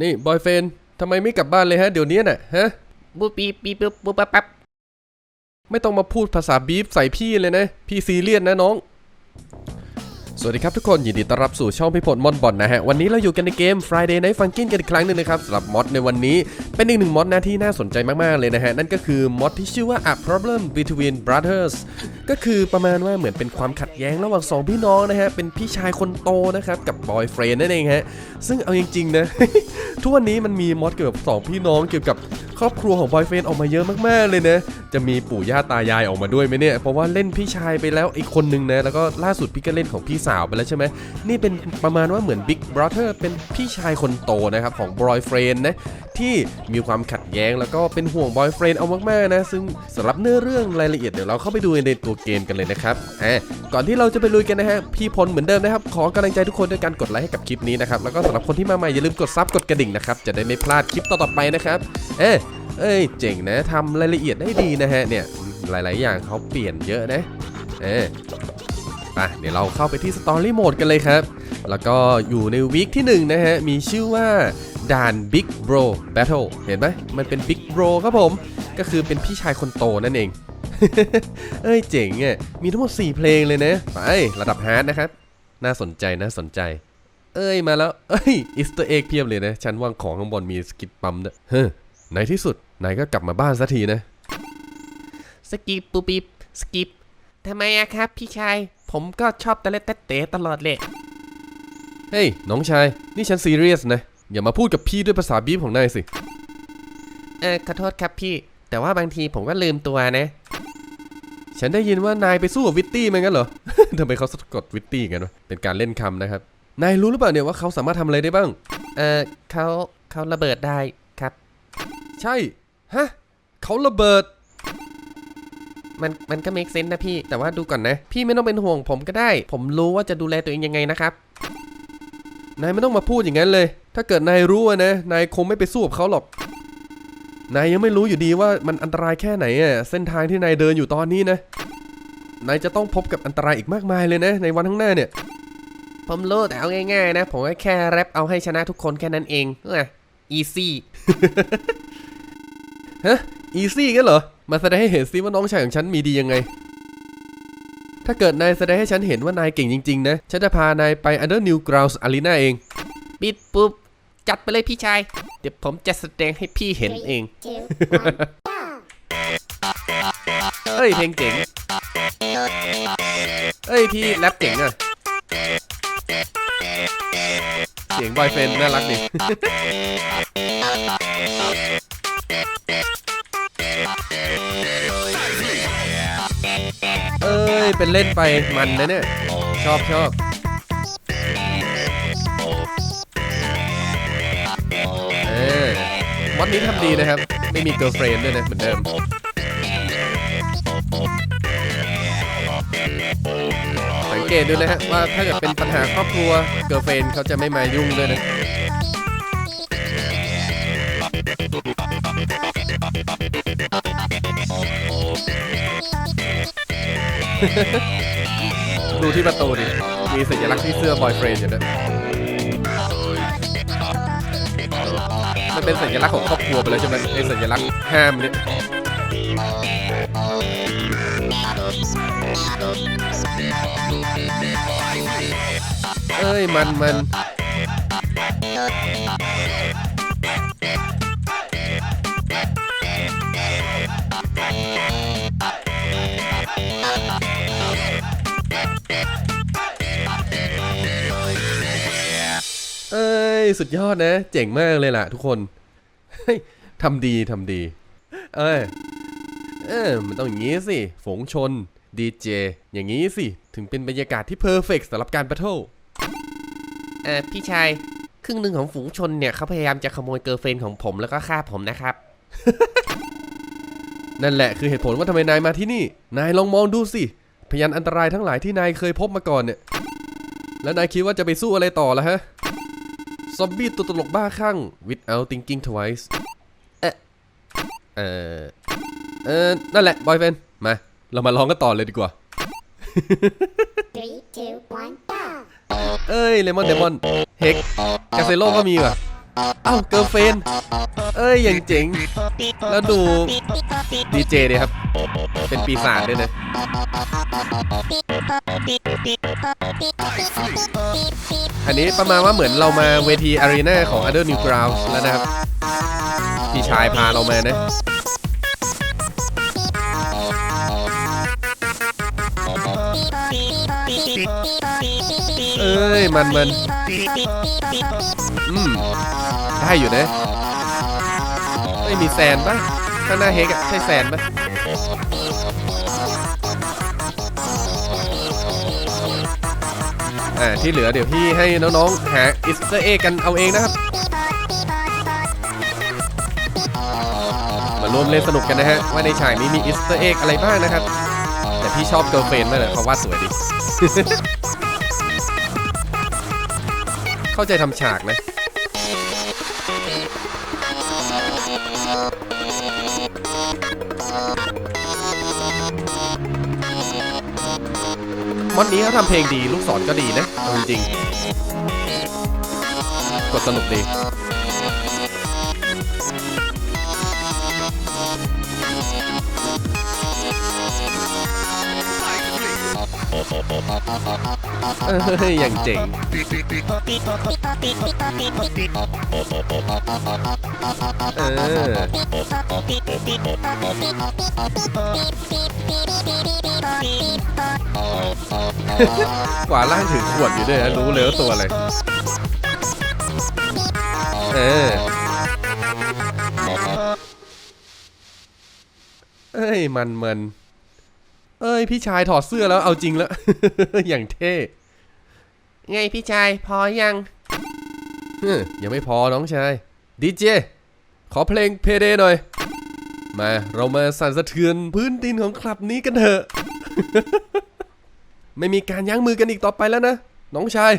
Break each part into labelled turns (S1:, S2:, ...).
S1: นี่บอยเฟนทำไมไม่กลับบ้านเลยฮะเดี๋ยวนี้น่ะฮะ
S2: บูปีปีปุ๊บปุ๊บปั๊บปั๊บ
S1: ไม่ต้องมาพูดภาษาบีฟใส่พี่เลยนะ พี่ซีเรียสนะน้อง สวัสดีครับทุกคนยินดีต้อนรับสู่ช่องพี่พลมอนบอลนะฮะ วันนี้เราอยู่กันในเกม Friday Night Funkin' กันอีกครั้งหนึ่งนะครับสำหรับมอดในวันนี้เป็นอีกหนึ่งมอดนะที่น่าสนใจมากๆเลยนะฮะ นั่นก็คือมอดที่ชื่อว่า A Problem Between Brothers ก็คือประมาณว่าเหมือนเป็นความขัดแย้งระหว่างสองพี่น้องนะฮะ เป็นพี่ชายคนโตนะครับกับบอยเฟรนนั่นเองฮะ ซึ่งเอาจริงๆนะ ทุกวันนี้มันมีมอดเกี่ยวกับสองพี่น้องเกี่ยวกับครอบครัวของบอยเฟรนออกมาเยอะมากๆเลยนะจะมีปู่ย่าตายายออกมาด้วยไหมเนี่ยเพราะว่าเล่นพี่ชายไปแล้วอีกคนนึงนะแล้วก็ล่าสุดพี่ก็เล่นของพี่สาวไปแล้วใช่ไหมนี่เป็นประมาณว่าเหมือน Big Brother เป็นพี่ชายคนโตนะครับของบอยเฟรนนะที่มีความขัดแย้งแล้วก็เป็นห่วงบอยเฟรนเอามากๆนะซึ่งสำหรับเนื้อเรื่องรายละเอียดเดี๋ยวเราเข้าไปดูในตัวเกมกันเลยนะครับอะก่อนที่เราจะไปลุยกันนะฮะพี่พลเหมือนเดิมนะครับขอกำลังใจทุกคนด้วยการกดไลค์ให้กับคลิปนี้นะครับแล้วก็สำหรับคนที่มาใหม่อย่าลืมกดซับกดกระดิ่งนะครับจะได้ไม่พลาดคลิปต่อๆไปนะครับเอ้ยเอ้ยเจ๋งนะทำรายละเอียดได้ดีนะฮะเนี่ยหลาย ๆ อย่างเขาเปลี่ยนเยอะนะเออ ไปเดี๋ยวเราเข้าไปที่สตอรี่โหมดกันเลยครับ แล้วก็อยู่ในวีคที่1นะฮะ มีชื่อว่าด่าน Big Bro Battle เห็นไหมมันเป็น Big Bro ครับผม ก็คือเป็นพี่ชายคนโตนั่นเอง เอ้ยเจ๋งอะ มีทั้งหมด 4 เพลงเลยนะ ไประดับฮาร์ดนะครับ น่าสนใจน่าสนใจ เอ้ยมาแล้ว เอ้ยอิสต์เอ็กเพียบเลยนะ ชั้นวางของข้างบนมีสกิปปั๊มด้วยเฮ้อในที่สุดนายก็กลับมาบ้านสักทีนะ
S2: สกิปปูปีบสกิปทำไมอะครับ พี่ชาย ผมก็ชอบตะเล็ดตะเตะตลอดเลย
S1: เฮ้ยน้องชาย นี่ฉันซีเรียสนะ อย่ามาพูดกับพี่ด้วยภาษาบีฟของนายสิ
S2: เออขอโทษครับพี่ แต่ว่าบางทีผมก็ลืมตัวนะ
S1: ฉันได้ยินว่านายไปสู้กับวิตตี้มางั้นเหรอ ทำไมเขาสะกดวิตตี้กันวะเป็นการเล่นคำนะครับ นายรู้หรือเปล่าเนี่ยว่าเขาสามารถทำอะไรได้บ้าง
S2: เออเขาเขาระเบิดได้ครับ
S1: ใช่ ฮะ เขาระเบิด
S2: มันมันก็ make sense นะพี่ แต่ว่าดูก่อนนะ พี่ไม่ต้องเป็นห่วงผมก็ได้ ผมรู้ว่าจะดูแลตัวเองยังไงนะครับ
S1: นายไม่ต้องมาพูดอย่างนั้นเลย ถ้าเกิดนายรู้อะนะ นายคงไม่ไปสู้กับเขาหรอก นายยังไม่รู้อยู่ดีว่ามันอันตรายแค่ไหนอะเส้นทางที่นายเดินอยู่ตอนนี้นะ นายจะต้องพบกับอันตรายอีกมากมายเลยนะ ในวันข้างหน้าเนี่ย
S2: ผมรู้แต่เอาง่ายๆนะ ผมก็แค่แรปเอาให้ชนะทุกคนแค่นั้นเองเออ easy
S1: ฮะ อีซี่กันเหรอ มาแสดงให้เห็นซิว่าน้องชายของฉันมีดียังไง ถ้าเกิดนายแสดงให้ฉันเห็นว่านายเก่งจริง ๆ นะ ฉันจะพานายไป Under New Grounds Arena เอง
S2: ปิดปุ๊บ จัดไปเลยพี่ชาย เดี๋ยวผมจะแสดงให้พี่เห็นเอง
S1: เอ้ย เพลงเจ๋ง เอ้ย พี่แรปเจ๋งอะเสียงบอยเฟนน่ารักดิ ย เป็นเล่นไปมันนะเนี่ย ชอบชอบเออมอดนี้ทำดีนะครับ ไม่มีเกิร์ลเฟรนด้วยนะเหมือนเดิมสังเกตดูนะฮะว่าถ้าเกิดเป็นปัญหาครอบครัวเกิร์ลเฟรนเขาจะไม่มายุ่งด้วยนะ ดูที่ประตูดิ มีสัญลักษณ์ที่เสื้อบอยเฟรนอยู่ด้วยมันเป็นสัญลักษณ์ของครอบครัวไปแล้วใช่ไหมไอสัญลักษณ์ห้ามเนี่ยเอ้ย มันมัน สุดยอดนะ เจ๋งมากเลยล่ะทุกคนเฮ้ยทำดีทำดี เอ้ยเออมันต้องอย่างงี้สิ ฝงชนดีเจอย่างงี้สิ ถึงเป็นบรรยากาศที่เพอร์เฟกสำหรับการแบทเทิล
S2: เออพี่ชาย ครึ่งหนึ่งของฝูงชนเนี่ยเขาพยายามจะขโมยเกิร์ลเฟรนด์ของผมแล้วก็ฆ่าผมนะครับ
S1: นั่นแหละคือเหตุผลว่าทำไมนายมาที่นี่ นายลองมองดูสิ พยานอันตรายทั้งหลายที่นายเคยพบมาก่อนเนี่ย แล้วนายคิดว่าจะไปสู้อะไรต่อละฮะซ อมบี้ตัวตลกบ้าคลั่ง without thinking twice เออเออเออนั่นแหละบอยเฟนมา เรามาลองกันต่อเลยดีกว่า
S3: Three, two, one, go!
S1: เอ้ยเลมอนเดมอนเฮกกาเซโลก็มีว่ะเอ้าเกิร์ลเฟนเอ้ยอย่างเจ๋ง แล้วดูดีเจเนี่ยครับ เป็นปีศาจด้วยนะ อันนี้ประมาณว่าเหมือนเรามาเวทีอารีนาของ Other New Grounds แล้วนะครับ พี่ชายพาเรามานะเอ้ย มันมันอืม ได้อยู่นะไม่มีแซนปะข้างหน้าเฮกอะใช่แซนปะ อ่าที่เหลือเดี๋ยวพี่ให้น้องๆหาอิสเตอร์เอกันเอาเองนะครับ มารวมเล่นสนุกกันนะฮะ ว่าในฉากนี้มีอิสเตอร์เอกอะไรบ้างนะครับ แต่พี่ชอบเกิร์ลเฟนมากเลยเพราะว่าดสวยดี เข้าใจทำฉากนะ มอนนี้เขาทำเพลงดีลูกศรก็ดีนะจริงจริงๆกดสนุกดี เอ้ยอย่างเจ๋งเออกว่าล่างถือขวดอยู่ด้วยนะรู้เลยว่าตัวอะไรเออเอ้ยมันมัน เอ้ยพี่ชายถอดเสื้อแล้วเอาจริงแล้ว อย่างเท่
S2: ไงพี่ชายพอยัง
S1: เฮ้ยยังไม่พอน้องชายดีเจขอเพลงเพเดหน่อย มาเรามาสั่นสะเทือนพื้นดินของคลับนี้กันเถอะ ไม่มีการยั้งมือกันอีกต่อไปแล้วนะ น้องชาย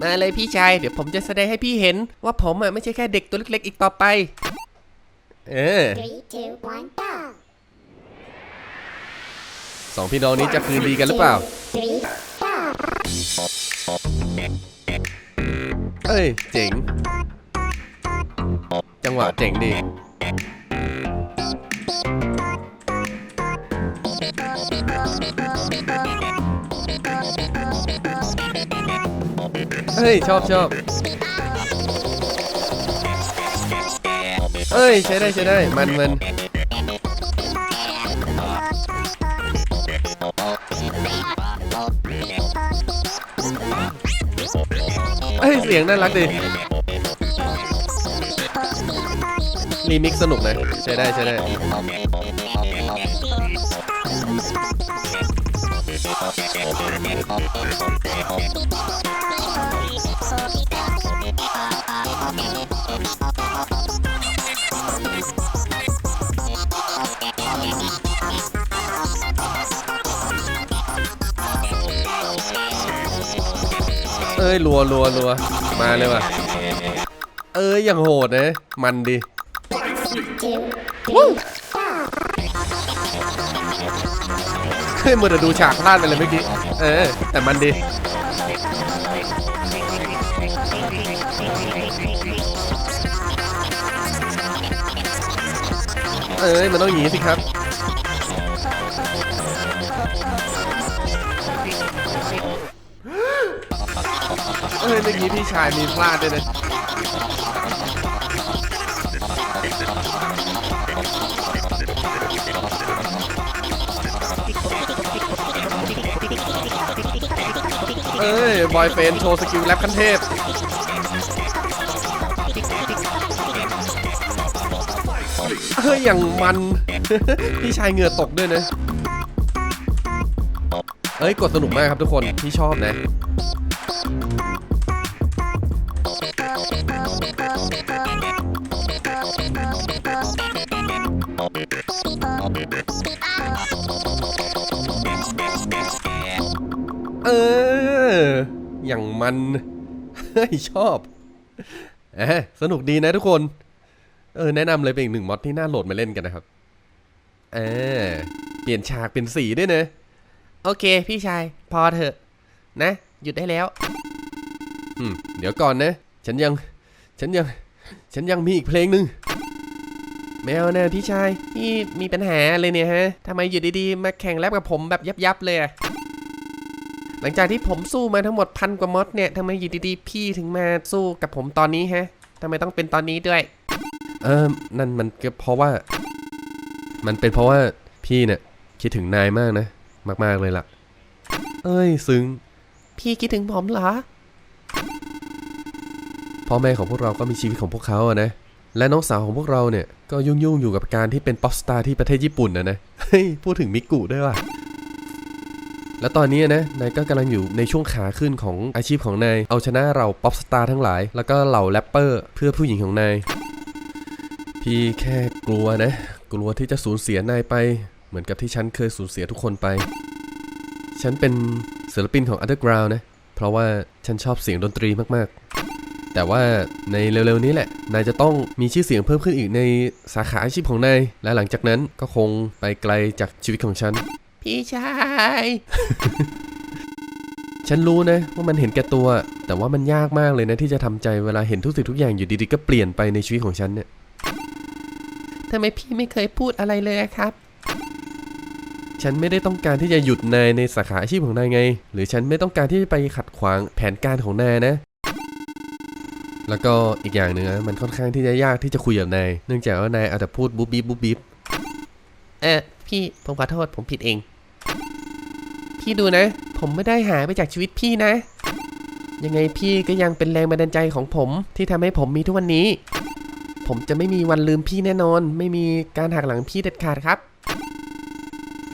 S2: มาเลยพี่ชาย เดี๋ยวผมจะแสดงให้พี่เห็น ว่าผมอะไม่ใช่แค่เด็กตัวเล็กๆอีกต่อไป
S1: เออ
S3: Three, two, one, go.
S1: สองพี่น้องนี้จะคืนดีกันหรือเปล่า เอ้ย เจ๋ง จังหวะเจ๋งดี เฮ้ย ชอบชอบเอ้ย ใช้ได้ใช้ได้ มันมัน เอ้ยเสียงน่ารักดีรีมิกสนุกนะใช้ได้ใช้ได้ อ้ยรัวรัวรัวมาเลยว่ะ เอ้ยอย่างโหดนะมันดี
S3: Two, three,
S1: เฮ้ยมัวแต่ดูฉากพลาดไปเลยเมื่อกี้ เออ แต่มันดีเอ้ยมันต้องอย่างนี้สิครับ เอ้ยเมื่อกี้พี่ชายมีพลาดด้วยนะเอ้ย บอยเฟนโชว์สกิลแรปขั้นเทพ เฮ้ย อย่างมัน พี่ชายเหงื่อตกด้วยนะเอ้ย กดสนุกมากครับทุกคน พี่ชอบนะ อย่างมันเฮ้ยชอบเอะสนุกดีนะทุกคน เออแนะนำเลยเป็นอีกหนึ่งมอดที่น่าโหลดมาเล่นกันนะครับเออเปลี่ยนฉากเป็นสีด้วยนะ
S2: โอเค พี่ชาย พอเถอะ นะ หยุดได้แล้ว
S1: อืม เดี๋ยวก่อนนะ ฉันยัง ฉันยัง ฉันยังมีอีกเพลงหนึ่ง
S2: ไม่เอานะพี่ชาย พี่มีปัญหาเลยเนี่ยฮะทำไมอยู่ดีๆ มาแข่งแรปกับผมแบบยับๆเลยอะ หลังจากที่ผมสู้มาทั้งหมดพันกว่ามอดเนี่ยทำไมอยู่ดีๆพี่ถึงมาสู้กับผมตอนนี้ฮะทำไมต้องเป็นตอนนี้ด้วย
S1: เออนั่นมันก็เพราะว่า มันเป็นเพราะว่าพี่เนี่ยคิดถึงนายมากนะ มากๆเลยล่ะ เอ้ยซึ้ง
S2: พี่คิดถึงผมเหรอ
S1: พ่อแม่ของพวกเราก็มีชีวิตของพวกเขาอะนะ และน้องสาวของพวกเราเนี่ยก็ยุ่งๆอยู่กับการที่เป็นป๊อปสตาร์ที่ประเทศญี่ปุ่นนะนะ เฮ้ย พูดถึงมิกุด้วยว่ะ แล้วตอนนี้นะนายก็กำลังอยู่ในช่วงขาขึ้นของอาชีพของนาย เอาชนะเราป๊อปสตาร์ทั้งหลาย แล้วก็เหล่าแรปเปอร์เพื่อผู้หญิงของนาย พี่แค่กลัวนะ กลัวที่จะสูญเสียนายไป เหมือนกับที่ฉันเคยสูญเสียทุกคนไป ฉันเป็นศิลปินของ Underground นะ เพราะว่าฉันชอบเสียงดนตรีมากๆ แต่ว่าในเร็วๆนี้แหละ นายจะต้องมีชื่อเสียงเพิ่มขึ้นอีกในสาขาอาชีพของนาย และหลังจากนั้นก็คงไปไกลจากชีวิตของฉัน
S2: พี่ชาย
S1: ฉันรู้นะว่ามันเห็นแก่ตัว แต่ว่ามันยากมากเลยนะที่จะทำใจเวลาเห็นทุกสิ่งทุกอย่างอยู่ดีๆก็เปลี่ยนไปในชีวิตของฉันเนี่ย
S2: ทำไมพี่ไม่เคยพูดอะไรเลยอะครับ
S1: ฉันไม่ได้ต้องการที่จะหยุดนายในสาขาอาชีพของนายไง หรือฉันไม่ต้องการที่จะไปขัดขวางแผนการของนายนะ แล้วก็อีกอย่างหนึ่งนะมันค่อนข้างที่จะยากที่จะคุยกับนาย เนื่องจากว่านายเอาแต่พูดบุ๊บบิ๊บบุ๊บบิ๊บ
S2: เออพี่ผมขอโทษผมผิดเอง พี่ดูนะ ผมไม่ได้หายไปจากชีวิตพี่นะ ยังไงพี่ก็ยังเป็นแรงบันดาลใจของผมที่ทำให้ผมมีทุกวันนี้ ผมจะไม่มีวันลืมพี่แน่นอน ไม่มีการหักหลังพี่เด็ดขาดครับ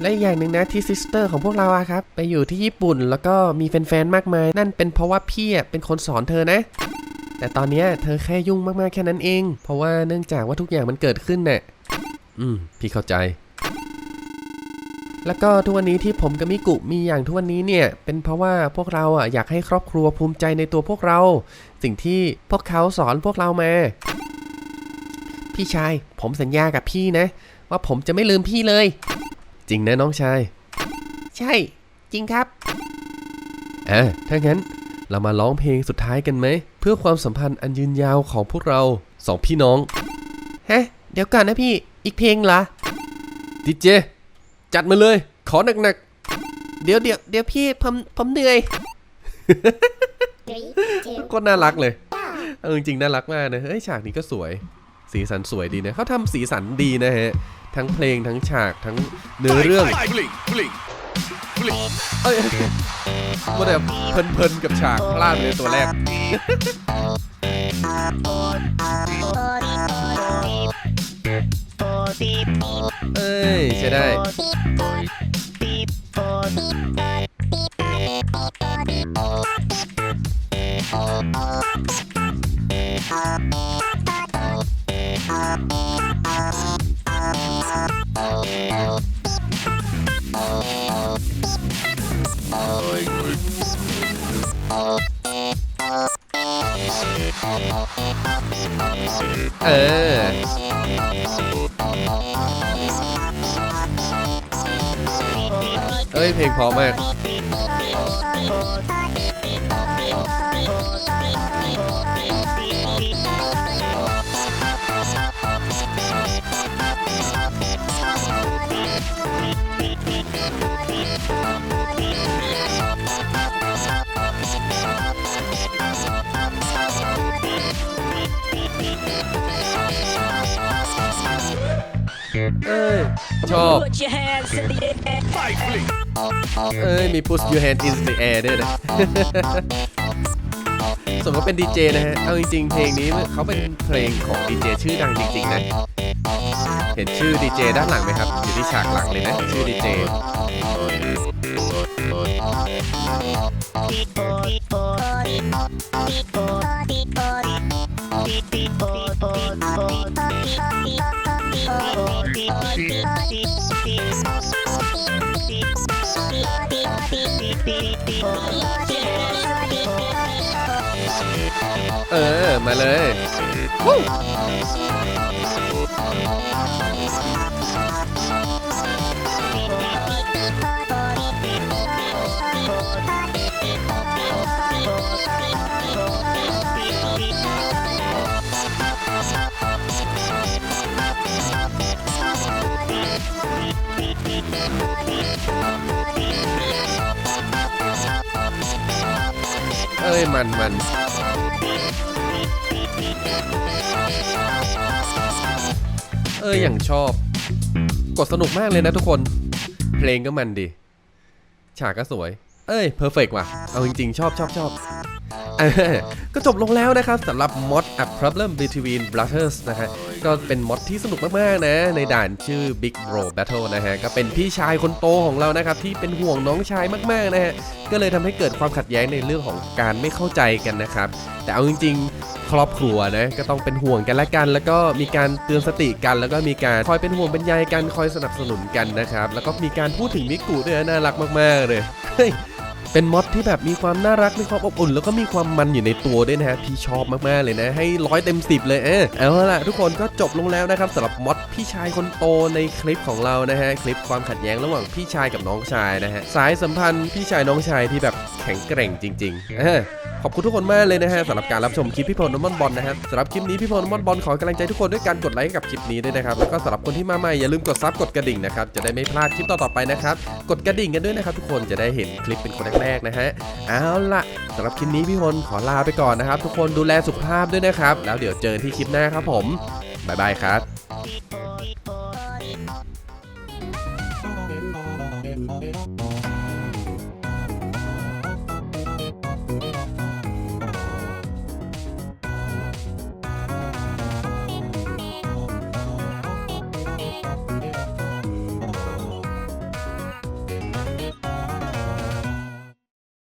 S2: และอีกอย่างหนึ่งนะที่ซิสเตอร์ของพวกเราอะครับ ไปอยู่ที่ญี่ปุ่นแล้วก็มีแฟนๆมากมาย นั่นเป็นเพราะว่าพี่อะเป็นคนสอนเธอนะ แต่ตอนเนี้ยเธอแค่ยุ่งมากๆแค่นั้นเอง เพราะว่าเนื่องจากว่าทุกอย่างมันเกิดขึ้นเนี่ย
S1: อืม พี่เข้าใจ
S2: แล้วก็ทุกวันนี้ที่ผมกับมิกุมีอย่างทุกวันนี้เนี่ยเป็นเพราะว่าพวกเราอะอยากให้ครอบครัวภูมิใจในตัวพวกเรา สิ่งที่พวกเขาสอนพวกเรามา พี่ชาย ผมสัญญากับพี่นะ ว่าผมจะไม่ลืมพี่เลย
S1: จริงนะน้องชาย
S2: ใช่ จริงครับ
S1: อะถ้างั้นเรามาร้องเพลงสุดท้ายกันไหม เพื่อความสัมพันธ์อันยืนยาวของพวกเราสองพี่น้อง
S2: ฮะเดี๋ยวก่อนนะพี่อีกเพลงเหรอ
S1: ดิเจ จัดมาเลย ขอหนัก
S2: เดี๋ยวเดี๋ยวเดี๋ยวพี่ผมผมเหนื่อย
S3: Three, two,
S1: ๆก็น่ารักเลย
S3: go.
S1: เอาจริงๆน่ารักมากนะ เฮ้ยฉากนี้ก็สวย สีสันสวยดีนะเขาทำสีสันดีนะฮะ ทั้งเพลงทั้งฉากทั้งเนื้อเรื่อง
S4: Blink, blink, blink.
S1: เอ้ยว่าแต่เพลินๆกับฉากพลาดเลยตัวแรกเอ้ ยใช่ได้ เออ อ้ยเพลงเพราะมากเชอบ
S5: Put your hands in the air.
S4: Fight, blink.
S1: เอ้ย มี push your hand in the air ด้วยนะ สมก็เป็นดีเจนะฮะ เอาจริงๆ เพลงนี้เขาเป็นเพลงของดีเจชื่อดังจริงๆ นะ เห็นชื่อดีเจด้านหลังไหมครับ อยู่ที่ฉากหลังเลยนะ ชื่อดีเจ เออ มาเลย มันมันเอออย่างชอบ กดสนุกมากเลยนะทุกคน เพลงก็มันดีฉากก็สวย เอ้ยเพอร์เฟกว่ะ เอาจริงๆ ชอบชอบชอบก็จบลงแล้วนะครับสำหรับ mod a problem between brothers นะฮะ ก็เป็นมอดที่สนุกมากๆนะ ในด่านชื่อ Big Bro Battle นะฮะ ก็เป็นพี่ชายคนโตของเรานะครับ ที่เป็นห่วงน้องชายมากๆนะฮะ ก็เลยทำให้เกิดความขัดแย้งในเรื่องของการไม่เข้าใจกันนะครับ แต่เอาจริงๆ ครอบครัวนะ ก็ต้องเป็นห่วงกันและกัน แล้วก็มีการเตือนสติกัน แล้วก็มีการคอยเป็นห่วงเป็นใยกันคอยสนับสนุนกันนะครับ แล้วก็มีการพูดถึงมิกุด้วยน่ารักมากๆเลย เป็นมอดที่แบบมีความน่ารักมีความอบอุ่น แล้วก็มีความมันอยู่ในตัวด้วยนะฮะพี่ชอบมากๆเลยนะ ให้ร้อยเต็มสิบเลยเออเอาล่ะทุกคนก็จบลงแล้วนะครับสำหรับมอดพี่ชายคนโตในคลิปของเรานะฮะคลิปความขัดแย้งระหว่างพี่ชายกับน้องชายนะฮะสายสัมพันธ์พี่ชายน้องชายที่แบบแข็งแกร่งจริงๆเออ ขอบคุณทุกคนมากเลยนะฮะสำหรับการรับชมคลิปพี่พลน้ำมันบอลนะฮะสำหรับคลิปนี้พี่พลน้ำมันบอลขอกำลังใจทุกคนด้วยการกดไลค์กับคลิปนี้ด้วยนะครับแล้วก็สำหรับคนที่มาใหม่อย่าลืมกดซับกดกระดิ่งนะครับจะได้ไม่พลาดคลิปต่อๆไปนะครับกดกระดิ่งกันด้วยนะครับทุกคนจะได้เห็นคลิปเป็นคนแรกๆนะฮะเอาล่ะสำหรับคลิปนี้พี่พลขอลาไปก่อนนะครับ ทุกคนดูแลสุขภาพด้วยนะครับ แล้วเดี๋ยวเจอที่คลิปหน้าครับผมบ๊ายบายครับ